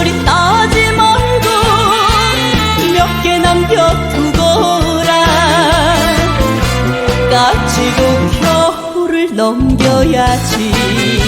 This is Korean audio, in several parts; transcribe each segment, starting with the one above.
우리 따지 말고 몇 개 남겨 두고라. 까치고 겨울을 넘겨야지.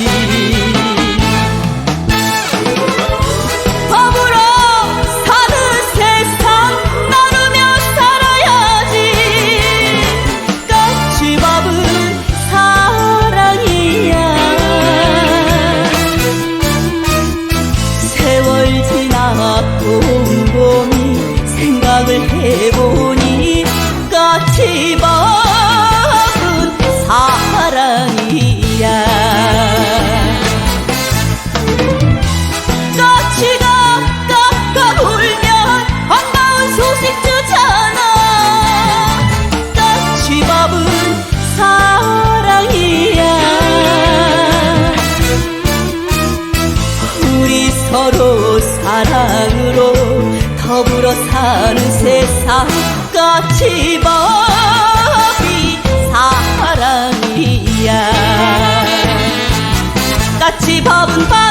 다시 법으로 사는 세상 나누며 살아야지. 그 끝이 생각을 해보니 그 까치밥 서로 사랑으로 더불어 사는 세상 같이 법이 사랑이야. 같이 법은 법